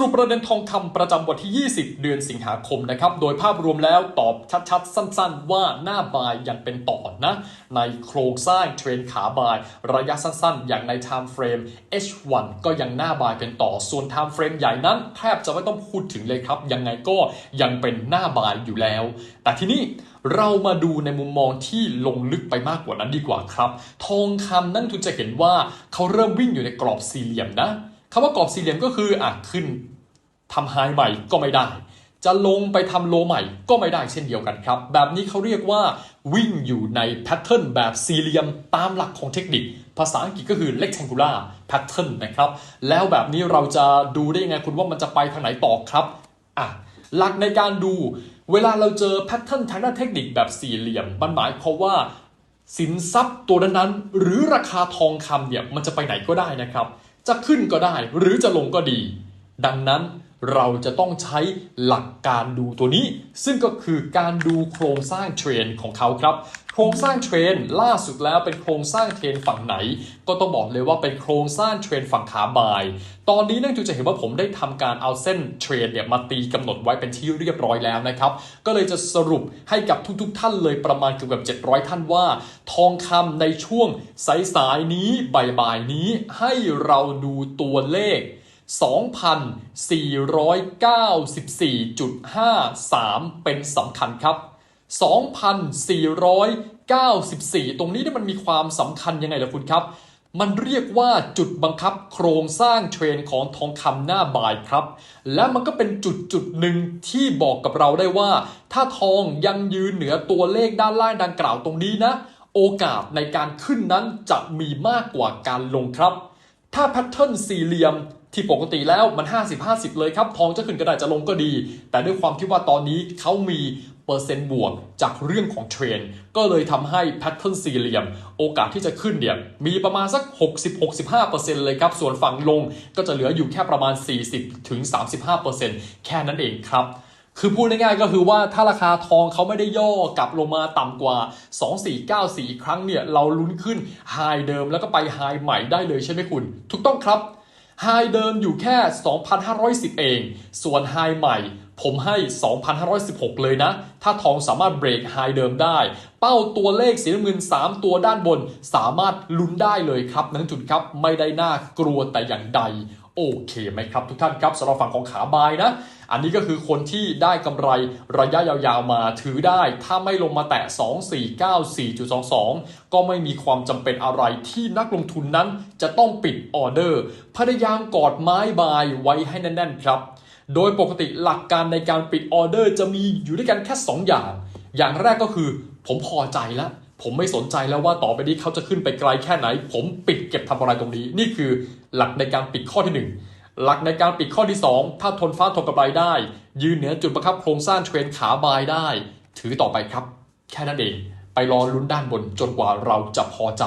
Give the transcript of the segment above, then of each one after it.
รุปประเด็นทองคำประจำวันที่ 20 เดือนสิงหาคมนะครับ โดยภาพรวมแล้วตอบชัดๆ สั้นๆ ว่าหน้าบายยังเป็นต่อนะ ในโครงสร้างเทรนขาบาย ระยะสั้นๆ อย่างใน time frame H1 ก็ยังหน้าบายเป็นต่อ ส่วน time frame ใหญ่นั้น แทบจะไม่ต้องพูดถึงเลยครับ ยังไงก็ยังเป็นหน้าบายอยู่แล้ว แต่ที่นี้เรามาดูในมุมมองที่ลงลึกไปมากกว่านั้นดีกว่าครับ ทองคำนั่นคุณจะเห็นว่าเขาเริ่มวิ่งอยู่ในกรอบสี่เหลี่ยมนะ คำว่ากรอบสี่เหลี่ยมก็คืออะขึ้นทำไฮใหม่ก็ไม่ได้ จะลงไปทำโลใหม่ก็ไม่ได้เช่นเดียวกันครับ แบบนี้เขาเรียกว่าวิ่งอยู่ในแพทเทิร์นแบบสี่เหลี่ยมตามหลักของเทคนิค ภาษาอังกฤษก็คือ rectangular pattern นะครับ แล้วแบบนี้เราจะดูได้ยังไงคุณว่ามันจะไปทางไหนต่อครับอะหลักในการดู เวลาเราเจอแพทเทิร์นทางด้านเทคนิคแบบสี่เหลี่ยมมันหมายความว่าสินทรัพย์ตัวนั้นๆหรือราคาทองคำเนี่ยมันจะไปไหนก็ได้นะครับ จะขึ้นก็ได้ หรือจะลงก็ดี ดังนั้น เราจะต้องใช้หลักการดูตัวนี้ ซึ่งก็คือการดูโครงสร้างเทรนของเขาครับ โครงสร้างเทรนล่าสุดแล้วเป็นโครงสร้างเทรนฝั่งไหน ก็ต้องบอกเลยว่าเป็นโครงสร้างเทรนฝั่งขาบาย ตอนนี้นั่นจูจะเห็นว่าผมได้ทำการเอาเส้นเทรนเนี่ยมาตีกำหนดไว้เป็นที่เรียบร้อยแล้วนะครับ ก็เลยจะสรุปให้กับทุกๆท่านเลยประมาณเกือบ700ท่านว่า ทองคำในช่วงสายๆนี้บ่ายๆนี้ให้เราดูตัวเลข 2,494.53 เป็นสำคัญครับ 2,494 ตรงนี้เนี่ยมันมีความสำคัญยังไงล่ะคุณครับ มันเรียกว่าจุดบังคับโครงสร้างเทรนของทองคำหน้าบ่ายครับ และมันก็เป็นจุดจุดหนึ่งที่บอกกับเราได้ว่า ถ้าทองยังยืนเหนือตัวเลขด้านล่างดังกล่าวตรงนี้นะ โอกาสในการขึ้นนั้นจะมีมากกว่าการลงครับ ถ้าแพทเทิร์นสี่เหลี่ยม ที่ปกติแล้วมัน 50-50 เลยครับทองจะขึ้นก็ได้จะลงก็ดี แต่ด้วยความที่ว่าตอนนี้เขามีเปอร์เซ็นต์บวกจากเรื่องของเทรนก็เลยทำให้แพทเทิร์นสี่เหลี่ยม โอกาสที่จะขึ้นเนี่ยมีประมาณสัก 60-65%เลยครับ ส่วนฝั่งลงก็จะเหลืออยู่แค่ประมาณ 40-35%แค่นั้นเองครับคือพูดง่ายๆก็คือว่าถ้าราคาทองเขาไม่ได้ย่อกลับลงมาต่ำกว่า 2494 อีกครั้งเนี่ย เราลุ้นขึ้นไฮเดิมแล้วก็ไปไฮใหม่ได้เลยใช่ไหมคุณ ถูกต้องครับ ไฮเดิมอยู่แค่ 2,510 เอง ส่วนไฮใหม่ผมให้ 2,516 เลยนะ ถ้าทองสามารถเบรกไฮเดิมได้ เป้าตัวเลขสีน้ำเงิน 3 ตัวด้านบน สามารถลุ้นได้เลยครับนักจุดครับ ไม่ได้น่ากลัวแต่อย่างใด โอเคไหมครับทุกท่านครับสำหรับฝั่งของขาบายนะ อันนี้ก็คือคนที่ได้กำไรระยะยาวๆมาถือได้ ถ้าไม่ลงมาแตะ 2494.22 ก็ไม่มีความจำเป็นอะไรที่นักลงทุนนั้นจะต้องปิดออเดอร์ พยายามกอดไม้บายไว้ให้แน่นๆครับ โดยปกติหลักการในการปิดออเดอร์จะมีอยู่ด้วยกันแค่ 2 อย่าง อย่างแรกก็คือผมพอใจแล้ว ผมไม่สนใจแล้วว่าต่อไปนี้เขาจะขึ้นไปไกลแค่ไหน ผมปิดเก็บทำอะไรตรงนี้ นี่คือหลักในการปิดข้อที่หนึ่งหลักในการปิดข้อที่ 2 ถ้าทนฟ้าทนกำไรได้ ยืนเหนือจุดประคับโครงสร้างเทรนขาบายได้ ถือต่อไปครับ แค่นั้นเอง ไปรอลุ้นด้านบนจนกว่าเราจะพอใจ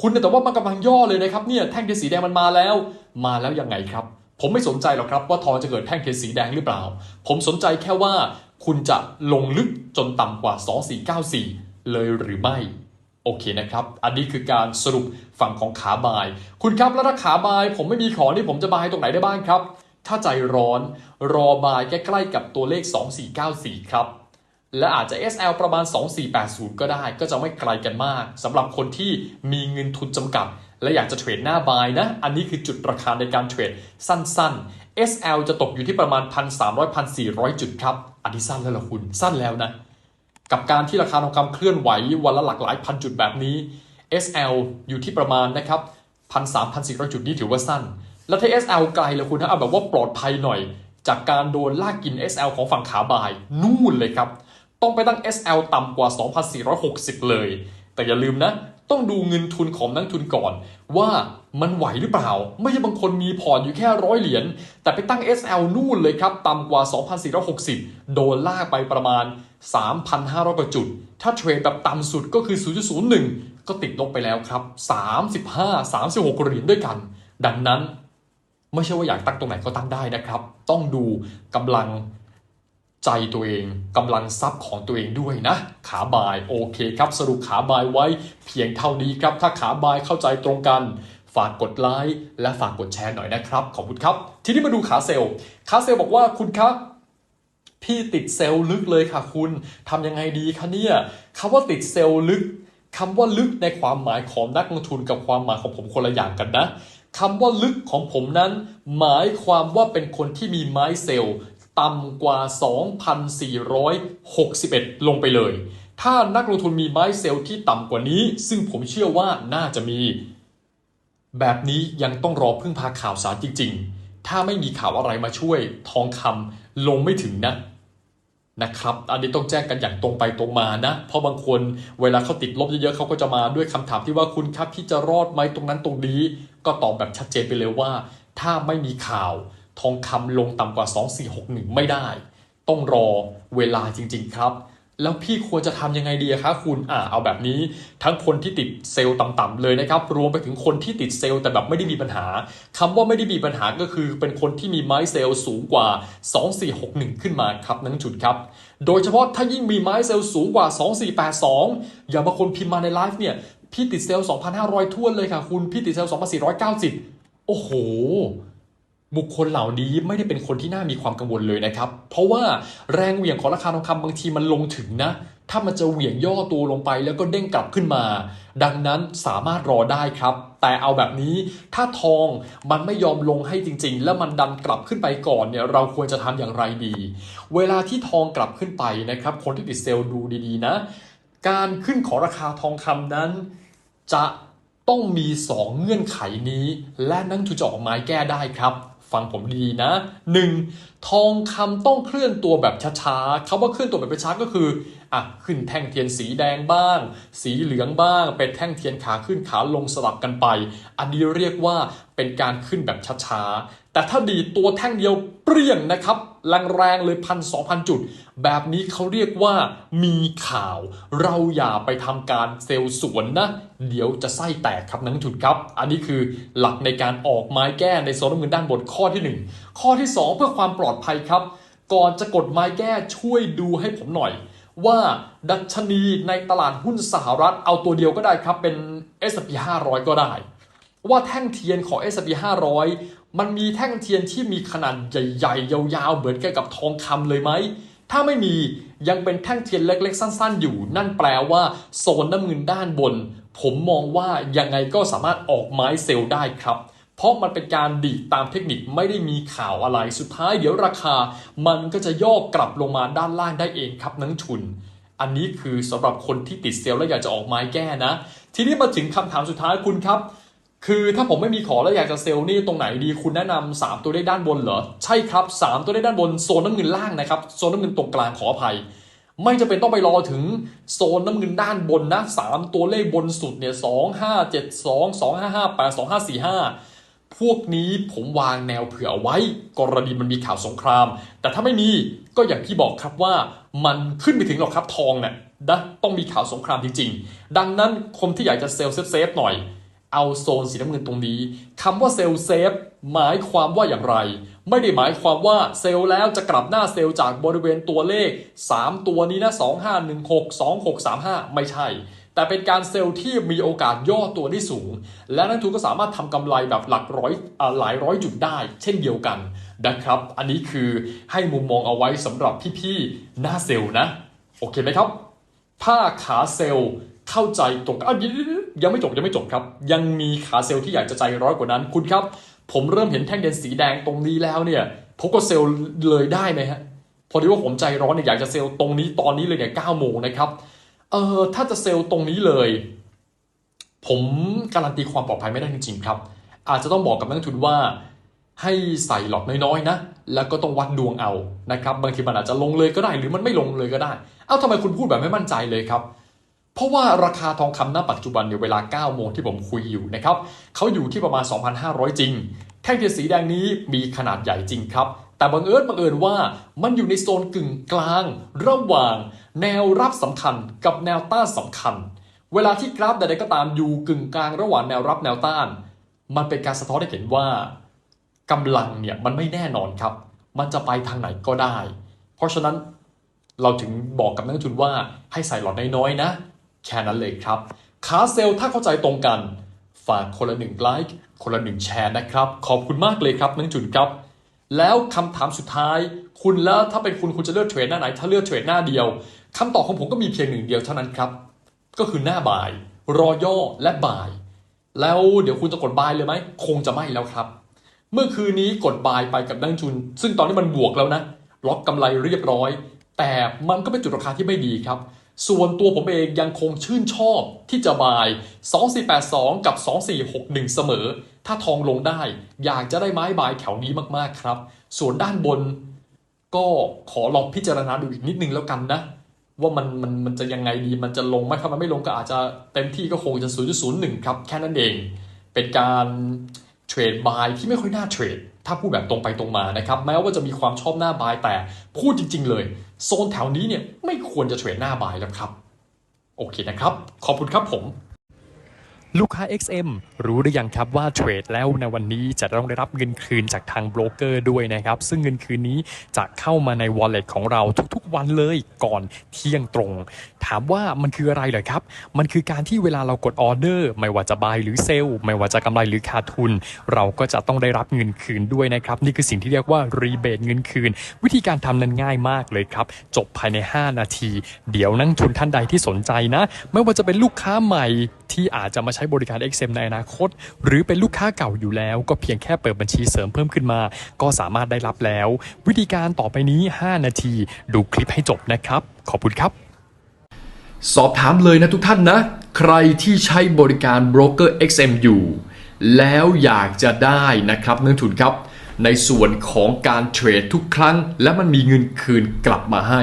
คุณแต่ว่ามันกำลังย่อเลยนะครับเนี่ยแท่งเทียนสีแดงมันมาแล้ว มาแล้วยังไงครับ ผมไม่สนใจหรอกครับว่าทองจะเกิดแท่งเทียนสีแดงหรือเปล่า ผมสนใจแค่ว่า คุณจะลงลึกจนต่ำกว่า 2494 เลยหรือไม่โอเคนะครับ อันนี้คือการสรุปฝั่งของขาบาย คุณครับแล้วถ้าขาบาย ผมไม่มีของที่ผมจะบายตรงไหนได้บ้างครับ ถ้าใจร้อนรอบายใกล้ๆกับตัวเลข 2494 ครับ และอาจจะ SL ประมาณ 2480 ก็ได้ ก็จะไม่ไกลกันมากสำหรับคนที่มีเงินทุนจำกัด และอยากจะเทรดหน้าบายนะ อันนี้คือจุดราคาในการเทรดสั้น ๆ SL จะตกอยู่ที่ประมาณ 1,300-1,400 จุดครับ อันนี้สั้นแล้วเหรอคุณ สั้นแล้วนะ กับการที่ราคาทองคำเคลื่อนไหววันละหลากหลายพันจุดแบบนี้ SL อยู่ที่ประมาณนะครับพันสามพันสี่ร้อยจุดนี่ถือว่าสั้น แล้วถ้า SL ไกลเลยคุณถ้าเอาแบบว่าปลอดภัยหน่อย จากการโดนลากกิน SL ของฝั่งขาบาย นู่นเลยครับ ต้องไปตั้ง SL ต่ำกว่า 2,460 เลย แต่อย่าลืมนะ ต้องดูเงินทุนของนักทุนก่อน ว่ามันไหวหรือเปล่า ไม่ใช่บางคนมีพอร์ตอยู่แค่ร้อยเหรียญแต่ไปตั้ง SL นู่นเลยครับ ต่ำกว่า 2,460 โดนลากไปประมาณ 3,500 กว่าจุด ถ้าเทรดแบบต่ำสุดก็คือ 0.01 ก็ติดลบไปแล้วครับ 35 36เหรียญด้วยกัน ดังนั้นไม่ใช่ว่าอยากตั้งตรงไหนก็ตั้งได้นะครับ ต้องดูกำลังใจตัวเองกำลังทรัพย์ของตัวเองด้วยนะ ขาบายโอเคครับ สรุปขาบายไว้เพียงเท่านี้ครับ ถ้าขาบายเข้าใจตรงกัน ฝากกดไลค์และฝากกดแชร์หน่อยนะครับ ขอบคุณครับ ทีนี้มาดูขาเซลล์ขาเซลล์บอกว่าคุณครับ พี่ติดเซลล์ลึกเลยค่ะคุณทำยังไงดีคะเนี่ยคำว่าติดเซลล์ลึกคำว่าลึกในความหมายของนักลงทุนกับความหมายของผมคนละอย่างกันนะคำว่าลึกของผมนั้น หมายความว่าเป็นคนที่มีไม้เซลล์ต่ำกว่า 2,461 ลงไปเลย ถ้านักลงทุนมีไม้เซลล์ที่ต่ำกว่านี้ ซึ่งผมเชื่อว่าน่าจะมี แบบนี้ยังต้องรอพึ่งพาข่าวสารจริง ๆ ถ้าไม่มีข่าวอะไรมาช่วยทองคำลงไม่ถึงนะ นะครับอันนี้ต้องแจ้งกันอย่างตรงไปตรงมานะ เพราะบางคนเวลาเขาติดลบเยอะๆเขาก็จะมาด้วยคำถามที่ว่าคุณครับพี่จะรอดไหมตรงนั้นตรงนี้ ก็ตอบแบบชัดเจนไปเลยว่า ถ้าไม่มีข่าวทองคำลงต่ำกว่า 2461 ไม่ได้ ต้องรอเวลาจริง ๆ ครับ แล้วพี่ควรจะทำยังไงดีคะคุณอ่าเอาแบบนี้ทั้งคนที่ติดเซลล์ต่ำๆเลยนะครับ รวมไปถึงคนที่ติดเซลล์แต่แบบไม่ได้มีปัญหาคำว่าไม่ได้มีปัญหาก็คือเป็นคนที่มีไม้เซลล์สูงกว่า 2461 ขึ้นมาครับนังจุดครับ โดยเฉพาะถ้ายิ่งมีไม้เซลล์สูงกว่า 2482 อย่างบางคนพิมพ์มาในไลฟ์เนี่ยพี่ติดเซลล์2,500ท้วนเลยค่ะคุณพี่ติดเซลล์2,490 โอ้โห บุคคลเหล่านี้ไม่ได้เป็นคนที่น่ามีความกังวลเลยนะครับ เพราะว่าแรงเหวี่ยงของราคาทองคำบางทีมันลงถึงนะ ถ้ามันจะเหวี่ยงย่อตัวลงไปแล้วก็เด้งกลับขึ้นมา ดังนั้นสามารถรอได้ครับ แต่เอาแบบนี้ถ้าทองมันไม่ยอมลงให้จริง ๆ แล้วมันดันกลับขึ้นไปก่อนเนี่ยเราควรจะทำอย่างไรดี เวลาที่ทองกลับขึ้นไปนะครับ คนที่ติดเซลล์ดูดีๆนะ การขึ้นของราคาทองคำนั้น จะต้องมี 2 เงื่อนไขนี้ และนักทุนจะออกไม้แก้ได้ครับ ฟังผมดีๆนะ 1. ทองคำต้องเคลื่อนตัวแบบช้าๆคาว่าเคลื่อนตัวแบบช้าก็คืออะขึ้นแท่งเทียนสีแดงบ้าง สีเหลืองบ้าง เป็นแท่งเทียนขาขึ้นขาลงสลับกันไป อันนี้เรียกว่าเป็นการขึ้นแบบช้าๆ แต่ถ้าดีตัวแท่งเดียวเปรี้ยงนะครับแรงๆเลยพันสองพันจุด แบบนี้เขาเรียกว่ามีข่าว เราอย่าไปทำการเซลล์สวนนะ เดี๋ยวจะไส้แตกครับนักลงทุนครับ อันนี้คือหลักในการออกไม้แก้ในโซนน้ำเงินด้านบนข้อที่ 1 ข้อที่ 2 เพื่อความปลอดภัยครับ ก่อนจะกดไม้แก้ช่วยดูให้ผมหน่อยว่าดัชนีในตลาดหุ้นสหรัฐเอาตัวเดียวก็ได้ครับเป็น S&P 500 ก็ได้ ว่าแท่งเทียนของ S&P 500 มันมีแท่งเทียนที่มีขนาดใหญ่ๆ ยาวๆ เหมือนกันกับทองคำเลยไหม ถ้าไม่มียังเป็นแท่งเทียนเล็กๆ สั้น ๆ อยู่ นั่นแปลว่าโซนน้ำเงินด้านบน ผมมองว่ายังไงก็สามารถออกไม้เซลล์ได้ครับ เพราะมันเป็นการดีดตามเทคนิคไม่ได้มีข่าวอะไร สุดท้ายเดี๋ยวราคา มันก็จะย่อกลับลงมาด้านล่างได้เองครับนักทุน อันนี้คือสำหรับคนที่ติดเซลล์และอยากจะออกไม้แก้นะ ทีนี้มาถึงคำถามสุดท้ายคุณครับ คือถ้าผมไม่มีของแล้วอยากจะเซลล์นี่ตรงไหนดีคุณแนะนำสามตัวได้ด้านบนเหรอ ใช่ครับสามตัวได้ด้านบนโซนน้ำเงินล่างนะครับโซนน้ำเงินตรงกลางขออภัย ไม่จะเป็นต้องไปรอถึงโซนน้ำเงินด้านบนนะสามตัวเลขบนสุดเนี่ยสองห้าเจ็ดสองสองห้าห้าแปดสองห้าสี่ห้าพวกนี้ผมวางแนวเผื่อไว้ กรณีมันมีข่าวสงคราม แต่ถ้าไม่มีก็อย่างที่บอกครับว่ามันขึ้นไปถึงหรอกครับทองเนี่ยนะต้องมีข่าวสงครามจริงๆ ดังนั้นคนที่อยากจะเซลล์เซฟๆหน่อย เอาโซนสีน้ำเงินตรงนี้คำว่าเซลล์เซฟหมายความว่าอย่างไร ไม่ได้หมายความว่าเซลล์แล้วจะกลับหน้าเซลล์จากบริเวณตัวเลข 3 ตัวนี้นะ2516 2635 ไม่ใช่ แต่เป็นการเซลล์ที่มีโอกาสย่อตัวได้สูง และนักทุนก็สามารถทำกำไรแบบหลักร้อยอหลายร้อยจุดได้ เช่นเดียวกันนะครับ อันนี้คือให้มุมมองเอาไว้สำหรับพี่ๆหน้าเซลล์นะ โอเคไหมครับถ้าขาเซลล์ เข้าใจตรงกันอะเดี๋ยวๆยังไม่จบยังไม่จบครับ ยังมีขาเซลล์ที่อยากจะใจร้อยกว่านั้น คุณครับ ผมเริ่มเห็นแท่งเด่นสีแดงตรงนี้แล้วเนี่ยผมก็เซลล์เลยได้ไหมฮะพอดีว่าผมใจร้อนเนี่ยอยากจะเซลล์ตรงนี้ตอนนี้เลยเนี่ยเก้าโมงนะครับเออถ้าจะเซลล์ตรงนี้เลย ผมการันตีความปลอดภัยไม่ได้จริงๆครับ อาจจะต้องบอกกับนักทุนว่า ให้ใส่หลอดน้อยๆนะแล้วก็ต้องวัดดวงเอานะครับบางทีมันอาจจะลงเลยก็ได้ หรือมันไม่ลงเลยก็ได้ เอ้าทำไมคุณพูดแบบไม่มั่นใจเลยครับ เพราะว่าราคาทองคำณปัจจุบันเนี่ยเวลา 9 โมงที่ผมคุยอยู่นะครับเขาอยู่ที่ประมาณ 2,500 จริง แท่งเทียนสีแดงนี้มีขนาดใหญ่จริงครับ แต่บังเอิญบังเอิญว่ามันอยู่ในโซนกึ่งกลาง ระหว่าง แนวรับสำคัญกับแนวต้านสำคัญ เวลาที่กราฟใดๆก็ตามอยู่กึ่งกลางระหว่างแนวรับแนวต้าน มันเป็นการสะท้อนให้เห็นว่ากำลังเนี่ยมันไม่แน่นอนครับ มันจะไปทางไหนก็ได้ เพราะฉะนั้นเราถึงบอกกับนักลงทุนว่าให้ใส่หลอดน้อยๆนะ แค่นั้นเลยครับขาเซลถ้าเข้าใจตรงกัน ฝากคนละหนึ่งไลค์คนละหนึ่งแชร์นะครับ ขอบคุณมากเลยครับนังจุนครับ แล้วคำถามสุดท้าย คุณแล้วถ้าเป็นคุณคุณจะเลือกเทรดหน้าไหน ถ้าเลือกเทรดหน้าเดียวคำตอบของผมก็มีเพียงหนึ่งเดียวเท่านั้นครับ ก็คือหน้าบ่าย รอย่อและบ่าย แล้วเดี๋ยวคุณจะกดบายเลยไหมคงจะไม่แล้วครับ เมื่อคืนนี้กดบายไปกับดังจุน ซึ่งตอนนี้มันบวกแล้วนะล็อกกำไรเรียบร้อย แต่มันก็เป็นจุดราคาที่ไม่ดีครับ ส่วนตัวผมเองยังคงชื่นชอบที่จะบาย 2482 กับ 2461 เสมอ ถ้าทองลงได้ อยากจะได้ไม้บายแถวนี้มากๆครับ ส่วนด้านบน ก็ขอลองพิจารณาดูอีกนิดนึงแล้วกันนะ ว่ามันมันมันจะยังไงดี มันจะลงไหมถ้ามันไม่ลงก็อาจจะเต็มที่ก็คงจะ 0.01 ครับ แค่นั้นเอง เป็นการเทรดบายที่ไม่ค่อยน่าเทรด ถ้าพูดแบบตรงไปตรงมานะครับแม้ว่าจะมีความชอบหน้าบายแต่พูดจริง ๆ เลย โซนแถวนี้เนี่ยไม่ควรจะเทรดหน้าบายแล้วครับ โอเคนะครับ ขอบคุณครับผม ลูกค้า XM รู้หรือยังครับว่าเทรดแล้วในวันนี้จะต้องได้รับเงินคืนจากทางโบรกเกอร์ด้วยนะครับ ซึ่งเงินคืนนี้จะเข้ามาใน wallet ของเราทุกๆ วันเลยก่อนเที่ยงตรง ถามว่ามันคืออะไรเหรอครับ มันคือการที่เวลาเรากดออเดอร์ ไม่ว่าจะบายหรือเซลล์ไม่ว่าจะกำไรหรือขาดทุน เราก็จะต้องได้รับเงินคืนด้วยนะครับ นี่คือสิ่งที่เรียกว่ารีเบทเงินคืน วิธีการทำนั้นง่ายมากเลยครับ จบภายใน 5 นาที เดี๋ยวนักทุนท่านใดที่สนใจนะ ไม่ว่าจะเป็นลูกค้าใหม่ที่อาจจะมาใช้้บริการ XM ในอนาคต หรือเป็นลูกค้าเก่าอยู่แล้ว ก็เพียงแค่เปิดบัญชีเสริมเพิ่มขึ้นมา ก็สามารถได้รับแล้ว วิธีการต่อไปนี้ 5 นาที ดูคลิปให้จบนะครับ ขอบคุณครับ สอบถามเลยนะทุกท่านนะ ใครที่ใช้บริการโบรกเกอร์ XM อยู่แล้วอยากจะได้นะครับนักทุนครับ ในส่วนของการเทรดทุกครั้ง และมันมีเงินคืนกลับมาให้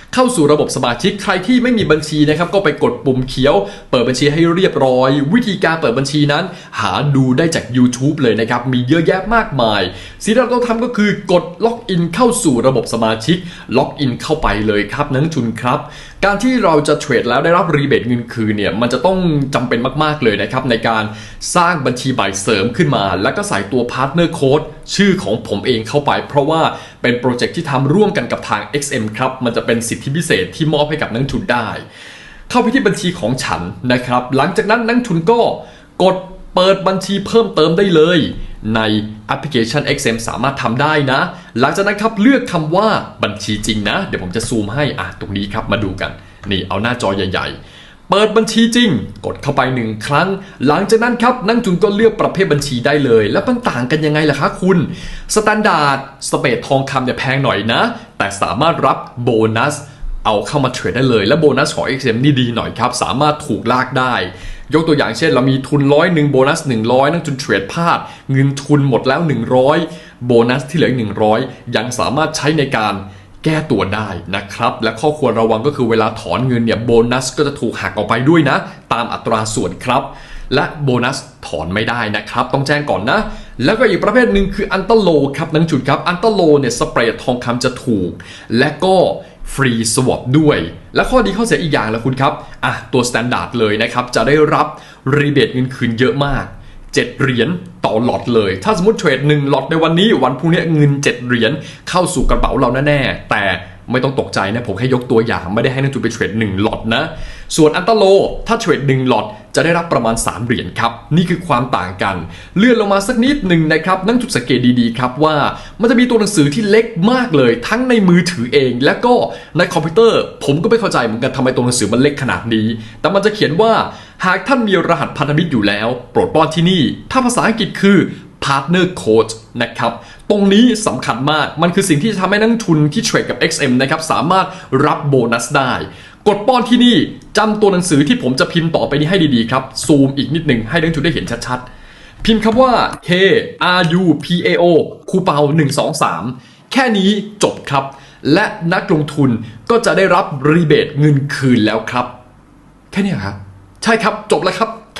เข้าสู่ระบบสมาชิกใครที่ไม่มีบัญชีนะครับก็ไปกดปุ่มเขียว เปิดบัญชีให้เรียบร้อย วิธีการเปิดบัญชีนั้น หาดูได้จาก YouTube เลยนะครับมีเยอะแยะมากมาย สิ่งที่เราต้องทำก็คือกดล็อกอินเข้าสู่ระบบสมาชิก ล็อกอินเข้าไปเลยครับนักทุนครับ การที่เราจะเทรดแล้วได้รับรีเบทเงินคืนเนี่ยมันจะต้องจำเป็นมากๆเลยนะครับในการสร้างบัญชีใบเสริมขึ้นมา แล้วก็ใส่ตัวพาร์ทเนอร์โค้ดชื่อของผมเองเข้าไป เพราะว่าเป็นโปรเจกต์ที่ทำร่วมกันกับทาง XM ครับมันจะเป็นสิททธิพิเศษที่มอบให้กับนักทุนได้ เข้าไปที่บัญชีของฉันนะครับ หลังจากนั้นนักทุนก็กดเปิดบัญชีเพิ่มเติมได้เลย ในแอปพลิเคชัน XM สามารถทำได้นะ หลังจากนั้นครับเลือกคำว่าบัญชีจริงนะ เดี๋ยวผมจะซูมให้อะตรงนี้ครับมาดูกันนี่เอาหน้าจอใหญ่ ๆเปิดบัญชีจริง กดเข้าไปหนึ่งครั้ง หลังจากนั้นครับนักทุนก็เลือกประเภทบัญชีได้เลย แล้วมันต่างกันยังไงล่ะคะคุณสแตนดาร์ดสเปดทองคำเนี่ยแพงหน่อยนะ แต่สามารถรับโบนัส เอาเข้ามาเทรดได้เลย และโบนัสของ XM นี่ดีหน่อยครับ สามารถถูกลากได้ ยกตัวอย่างเช่น เรามีทุนร้อยหนึ่งโบนัส 100 นักทุนเทรดพลาด เงินทุนหมดแล้ว 100 โบนัสที่เหลืออีก100 ยังสามารถใช้ในการแก้ตัวได้นะครับ และข้อควรระวังก็คือเวลาถอนเงินเนี่ยโบนัสก็จะถูกหักออกไปด้วยนะ ตามอัตราส่วนครับ และโบนัสถอนไม่ได้นะครับ ต้องแจ้งก่อนนะ แล้วก็อีกประเภทหนึ่งคืออันเตอร์โลครับนังจุดครับอันเตอร์โลเนี่ยสเปรดทองคำจะถูก และก็ ฟรีสวอปด้วย และข้อดีข้อเสียอีกอย่างละคุณครับอะตัวสแตนดาร์ดเลยนะครับ จะได้รับรีเบทเงินคืนเยอะมาก 7 เหรียญต่อหลอดเลย ถ้าสมมติเทรด1หลอดในวันนี้วันพรุ่งนี้เงิน 7 เหรียญเข้าสู่กระเป๋าเราแน่ๆแต่ ไม่ต้องตกใจนะผมแค่ยกตัวอย่างไม่ได้ให้นักทุนไปเทรด1หลอดนะ ส่วนอันตโล ถ้าเทรด1หลอดจะได้รับประมาณ 3 เหรียญครับ นี่คือความต่างกัน เลื่อนลงมาสักนิดหนึ่งนะครับ นั่งจุดสังเกตดีๆครับว่า มันจะมีตัวหนังสือที่เล็กมากเลย ทั้งในมือถือเอง และก็ในคอมพิวเตอร์ ผมก็ไม่เข้าใจเหมือนกันทำไมตัวหนังสือมันเล็กขนาดนี้ แต่มันจะเขียนว่าหากท่านมีรหัสพันธมิตรอยู่แล้ว โปรดป้อนที่นี่ ถ้าภาษาอังกฤษคือ Partner Code นะครับ ตรงนี้สำคัญมาก มันคือสิ่งที่จะทำให้นักทุนที่เทรดกับ XM นะครับ สามารถรับโบนัสได้ กดป้อนที่นี่จำตัวหนังสือที่ผมจะพิมพ์ต่อไปนี้ให้ดีๆครับ ซูมอีกนิดหนึ่งให้นักทุนได้เห็นชัดๆ พิมพ์คำว่า K R U P A O คูเปา1 2 3 แค่นี้จบครับ และนักลงทุนก็จะได้รับรีเบทเงินคืนแล้วครับ แค่นี้ครับ ใช่ครับ จบแล้วครับ